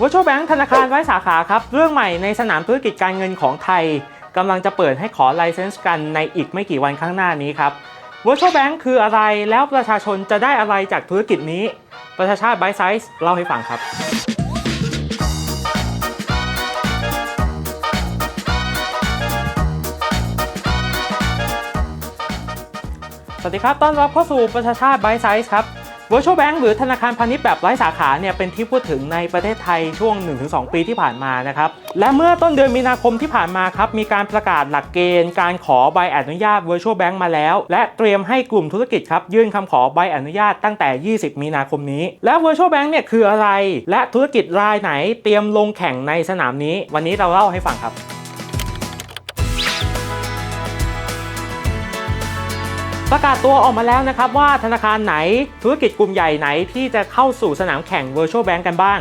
Virtual Bank ธนาคารไร้สาขาครับ เรื่องใหม่ในสนามธุรกิจการเงินของไทยกำลังจะเปิดให้ขอไลเซนส์กันในอีกไม่กี่วันข้างหน้านี้ครับ Virtual Bank คืออะไรแล้วประชาชนจะได้อะไรจากธุรกิจนี้ ประชาชาติไบไซส์เล่าให้ฟังครับ สวัสดีครับ ต้อนรับเข้าสู่ประชาชาติไบไซส์ครับ Virtual Bank หรือธนาคารพาณิชย์แบบไร้สาขาเนี่ยเป็นที่พูดถึงในประเทศไทยช่วง 1-2 ปีที่ผ่านมานะครับ และเมื่อต้นเดือนมีนาคมที่ผ่านมาครับ มีการประกาศหลักเกณฑ์การขอใบอนุญาต Virtual Bank มาแล้ว และเตรียมให้กลุ่มธุรกิจครับ ยื่นคำขอใบอนุญาตตั้งแต่ 20 มีนาคมนี้ และ Virtual Bank เนี่ยคืออะไร และธุรกิจรายไหนเตรียมลงแข่งในสนามนี้ วันนี้เราเล่าให้ฟังครับ ประกาศตัวออกมาแล้วนะครับว่าธนาคารไหนธุรกิจกลุ่มใหญ่ไหนที่จะเข้าสู่สนามแข่ง Virtual Bank กันบ้าง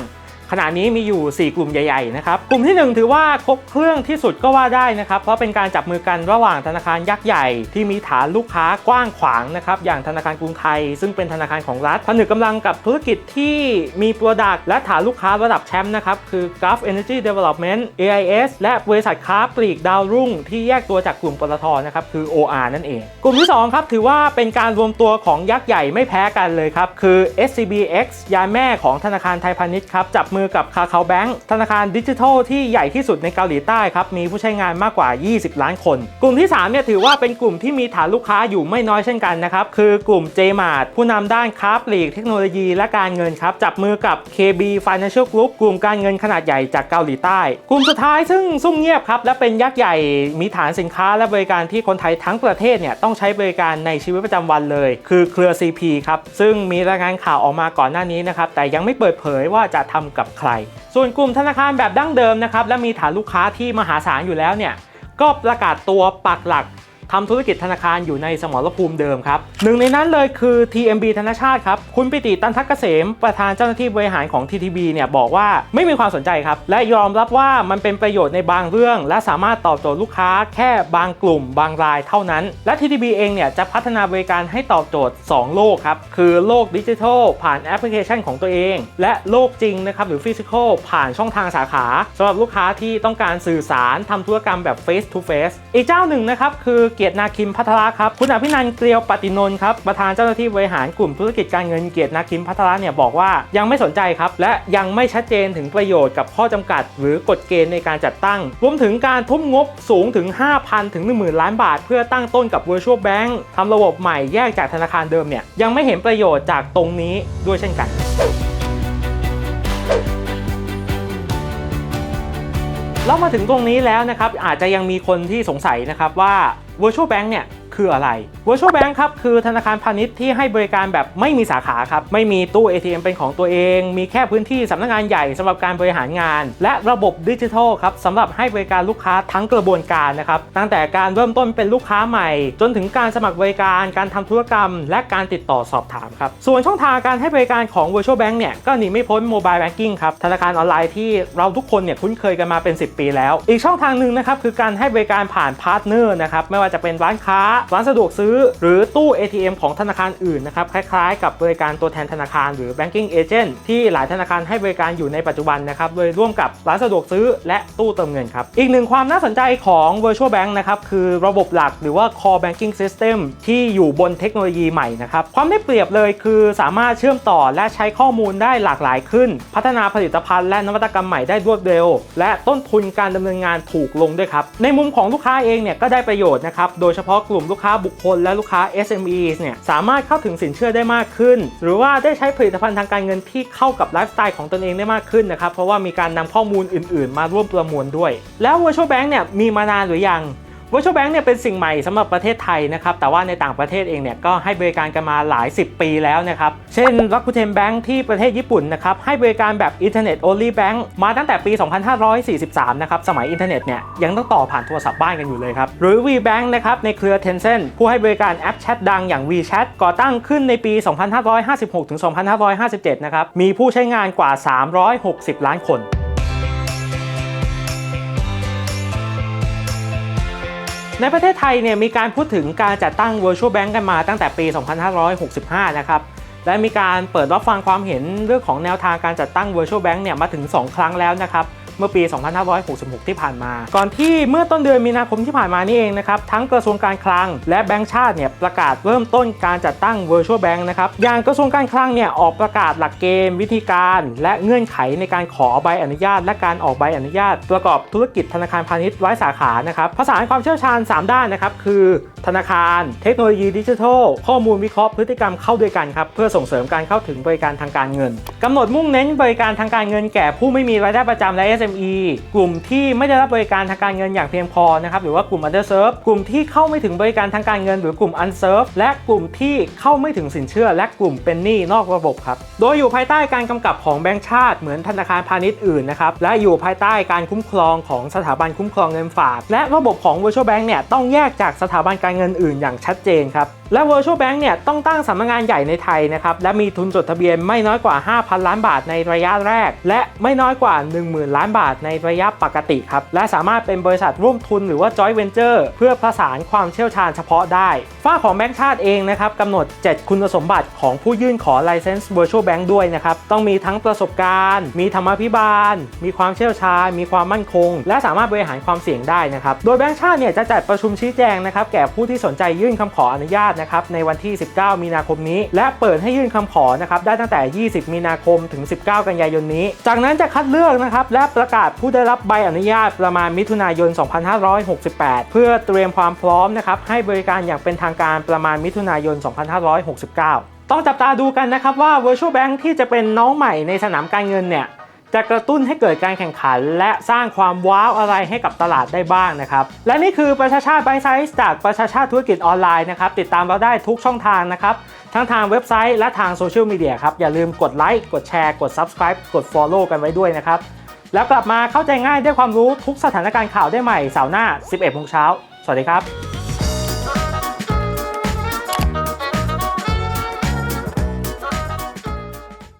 ขณะนี้มีอยู่ 4 กลุ่มใหญ่ๆนะครับ กลุ่มที่ 1 ถือว่าครบเครื่องที่สุดก็ว่าได้นะครับ เพราะเป็นการจับมือกันระหว่างธนาคารยักษ์ใหญ่ ที่มีฐานลูกค้ากว้างขวางนะครับ อย่างธนาคารกรุงไทย ซึ่งเป็นธนาคารของรัฐผนึกกำลังกับธุรกิจที่มีโปรดักต์และฐานลูกค้าระดับแชมป์นะครับ คือ Gulf Energy Development AIS และบริษัทค้าปลีกดาวรุ่ง ที่แยกตัวจากกลุ่มปตทนะครับ คือ OR นั่นเอง กลุ่มที่2ครับถือว่าเป็นการรวมตัวของยักษ์ใหญ่ไม่แพ้กันเลยครับคือ SCBX ยายแม่ของธนาคารไทยพาณิชย์ครับจับมือกับคาคาแบงก์ธนาคารดิจิทัลที่ใหญ่ที่สุดในเกาหลีใต้ครับมีผู้ใช้งานมากกว่า 20 ล้านคน กลุ่มที่3เนี่ยถือว่าเป็นกลุ่มที่มีฐานลูกค้าอยู่ไม่น้อยเช่นกันนะครับคือกลุ่ม JMart ผู้นำด้านค้าปลีกเทคโนโลยีและการเงินครับจับมือกับ KB Financial Group กลุ่มการเงินขนาดใหญ่จากเกาหลีใต้ กลุ่มสุดท้ายซึ่งซุ่มเงียบครับและเป็นยักษ์ใหญ่มีฐานสินค้าและบริการที่คนไทยทั้งประเทศเนี่ยต้องใช้บริการในชีวิตประจำวันเลย คือเครือ CP ครับซึ่งมีรายงานข่าวออกมาก่อนหน้านี้นะครับแต่ยังไม่เปิดเผยว่าจะทำกับใคร ส่วนกลุ่มธนาคารแบบดั้งเดิมนะครับและมีฐานลูกค้าที่มหาศาลอยู่แล้วเนี่ยก็ประกาศตัวปักหลัก ทำธุรกิจธนาคารอยู่ในสมรภูมิเดิมครับหนึ่งในนั้นเลยคือ TMB ธนชาติครับ คุณปิติตันทักเกษม ประธานเจ้าหน้าที่บริหารของ TTB เนี่ยบอกว่าไม่มีความสนใจครับ และยอมรับว่ามันเป็นประโยชน์ในบางเรื่อง และสามารถตอบโจทย์ลูกค้าแค่บางกลุ่ม บางรายเท่านั้น และ TTB เองเนี่ยจะพัฒนาบริการให้ตอบโจทย์ 2 โลกครับ คือโลกดิจิทัลผ่านแอปพลิเคชันของตัวเอง และโลกจริงนะครับหรือฟิสิกอลผ่านช่องทางสาขาสำหรับลูกค้าที่ต้องการสื่อสารทำธุรกรรมแบบ face to face อีกเจ้าหนึ่งนะครับคือเกียรตินาคิมพัทระครับคุณอภินันเกลียวปฏินนท์ครับประธานเจ้าหน้าที่บริหารกลุ่มธุรกิจการเงินเกียรตินาคิมพัทระเนี่ยบอกว่ายังไม่สนใจครับและยังไม่ชัดเจนถึงประโยชน์กับข้อจำกัด หรือกฎเกณฑ์ในการจัดตั้ง รวมถึงการทุ่มงบสูงถึง 5,000 ถึง 10,000 ล้านบาท เพื่อตั้งต้นกับ Virtual Bank ทำระบบใหม่แยกจากธนาคารเดิมเนี่ยยังไม่เห็นประโยชน์จากตรงนี้ด้วยเช่นกัน แล้วมาถึงตรงนี้แล้วนะครับอาจจะยังมีคนที่สงสัยนะครับว่า Virtual Bank เนี่ยคืออะไร Virtual Bank ครับคือธนาคารพาณิชย์ที่ให้บริการแบบไม่มีสาขาครับ ไม่มีตู้ ATM เป็นของตัวเอง มีแค่พื้นที่สำนักงานใหญ่สำหรับการบริหารงาน และระบบดิจิทัลครับสำหรับให้บริการลูกค้าทั้งกระบวนการนะครับตั้งแต่การเริ่มต้นเป็นลูกค้าใหม่ จนถึงการสมัครบริการการทำธุรกรรม และการติดต่อสอบถามครับส่วนช่องทางการให้บริการของ Virtual Bank เนี่ยก็หนีไม่พ้น Mobile Banking ครับธนาคารออนไลน์ที่เราทุกคนเนี่ยคุ้นเคยกันมาเป็น 10 ปีแล้ว อีกช่องทางหนึ่งนะครับคือการให้บริการผ่านพาร์ทเนอร์นะครับไม่ว่าจะเป็นร้านค้าร้านสะดวกซื้อ หรือตู้ ATM ของธนาคารอื่นนะครับคล้ายๆ กับบริการตัวแทนธนาคารหรือ banking agent ที่หลายธนาคารให้บริการอยู่ในปัจจุบันนะครับโดยร่วมกับร้านสะดวกซื้อและตู้เติมเงินครับ อีกหนึ่งความน่าสนใจของ virtual bank นะครับคือระบบหลักหรือว่า core banking system ที่อยู่บนเทคโนโลยีใหม่นะครับความได้เปรียบเลยคือสามารถเชื่อมต่อและใช้ข้อมูลได้หลากหลายขึ้น พัฒนาผลิตภัณฑ์และนวัตกรรมใหม่ได้รวดเร็ว และต้นทุนการดำเนินงานถูกลงด้วยครับในมุมของลูกค้าเองเนี่ยก็ได้ประโยชน์นะครับโดยเฉพาะกลุ่มลูกค้าบุคคลและลูกค้า SME เนี่ยสามารถเข้าถึงสินเชื่อได้มากขึ้น หรือว่าได้ใช้ผลิตภัณฑ์ทางการเงินที่เข้ากับไลฟ์สไตล์ของตนเองได้มากขึ้นนะครับเพราะว่ามีการนำข้อมูลอื่น ๆ มาร่วมประมวลด้วย แล้ว Virtual Bank เนี่ยมีมานานหรือยัง Virtual Bank เนี่ยเป็นสิ่งใหม่สำหรับประเทศไทยนะครับ แต่ว่าในต่างประเทศเองเนี่ยก็ให้บริการกันมาหลาย 10 ปีแล้วนะครับ เช่น Rakuten Bank ที่ประเทศญี่ปุ่นนะครับให้บริการแบบ Internet Only Bank มาตั้งแต่ปี 2543 นะครับ สมัยอินเทอร์เน็ตเนี่ยยังต้องต่อผ่านโทรศัพท์บ้านกันอยู่เลยครับ หรือ WeBank นะครับในเครือ Tencent ผู้ให้บริการแอปแชทดังอย่าง WeChat ก่อตั้งขึ้นในปี 2556 ถึง 2557 นะครับ มีผู้ใช้งานกว่า 360 ล้านคน ในประเทศไทยเนี่ยมีการพูดถึงการจัดตั้ง Virtual Bank กันมาตั้งแต่ปี 2565 นะครับ และมีการเปิดรับฟังความเห็นเรื่องของแนวทางการจัดตั้ง Virtual Bank เนี่ยมาถึง 2 ครั้งแล้วนะครับ เมื่อปี 2566 ที่ผ่านมา ก่อนที่เมื่อต้นเดือนมีนาคมที่ผ่านมานี่เองนะครับทั้งกระทรวงการคลัง และแบงก์ชาติเนี่ยประกาศเริ่มต้นการจัดตั้ง Virtual Bank นะครับอย่างกระทรวงการคลังเนี่ยออกประกาศหลักเกณฑ์วิธีการ และเงื่อนไขในการขอใบอนุญาต และการออกใบอนุญาต ประกอบธุรกิจธนาคารพาณิชย์ไร้สาขานะครับผสาความเชี่ยวชาญ 3 ด้านนะครับคือธนาคาร เทคโนโลยีดิจิทัล ข้อมูลวิเคราะห์พฤติกรรมเข้าด้วยกันครับ เพื่อส่งเสริมการเข้าถึงบริการทางการเงินกำหนดมุ่งเน้นบริการทางการเงินแก่ผู้ไม่มีรายได้ประจำและ SME กลุ่มที่ไม่ได้รับบริการทางการเงินอย่างเพียงพอนะครับหรือว่ากลุ่ม underserved กลุ่มที่เข้าไม่ถึงบริการทางการเงิน หรือกลุ่ม unserved และกลุ่มที่เข้าไม่ถึงสินเชื่อ และกลุ่มเป็นหนี้นอกระบบครับโดยอยู่ภายใต้การกำกับของแบงก์ชาติเหมือนธนาคารพาณิชย์อื่นนะครับและอยู่ภายใต้การคุ้มครองของสถาบันคุ้มครองเงินฝาก และระบบของ Virtual Bank เนี่ยต้องแยกจากสถาบันการเงินอื่นอย่างชัดเจนครับและ Virtual Bank เนี่ยต้องตั้งสำนักงานใหญ่ในไทยนะครับและมีทุนจดทะเบียนไม่น้อยกว่า 5,000 ล้านบาทในระยะแรก และไม่น้อยกว่า 10,000 ล้านบาทในระยะปกติครับและสามารถเป็นบริษัทร่วมทุนหรือว่า joint venture เพื่อประสานความเชี่ยวชาญเฉพาะได้ฝ้าของแบงก์ชาติเองนะครับกำหนด 7 คุณสมบัติของผู้ยื่นขอ license Virtual Bank ด้วยนะครับต้องมีทั้งประสบการณ์ มีธรรมาภิบาล มีความเชี่ยวชาญ มีความมั่นคง และสามารถบริหารความเสี่ยงได้นะครับโดยแบงก์ชาติเนี่ยจะจัดประชุมชี้แจงนะครับแก่ผู้ที่สนใจยื่นคำขออนุญาตนะครับในวันที่ 19 มีนาคมนี้ และเปิดให้ยื่นคำขอนะครับได้ตั้งแต่ 20 มีนาคมถึง 19 กันยายนนี้ จากนั้นจะคัดเลือกนะครับและประกาศผู้ได้รับใบอนุญาตประมาณมิถุนายน 2568 เพื่อเตรียมความพร้อมนะครับให้บริการอย่างเป็นทางการประมาณมิถุนายน 2569 ต้องจับตาดูกันนะครับว่า Virtual Bank ที่จะเป็นน้องใหม่ในสนามการเงินเนี่ย จะกระตุ้นให้เกิดการแข่งขัน และสร้างความว้าวอะไรให้กับตลาดได้บ้างนะครับ และนี่คือประชาชาติไบไซส์จากประชาชาติธุรกิจออนไลน์นะครับ ติดตามเราได้ทุกช่องทางนะครับทั้งทางเว็บไซต์และทางโซเชียลมีเดียครับ อย่าลืมกดไลค์กดแชร์กด Subscribe กด Follow กันไว้ด้วยนะครับ แล้วกลับมาเข้าใจง่ายได้ความรู้ทุกสถานการณ์ข่าวได้ใหม่เสาร์หน้า 11โมงเช้าสวัสดีครับ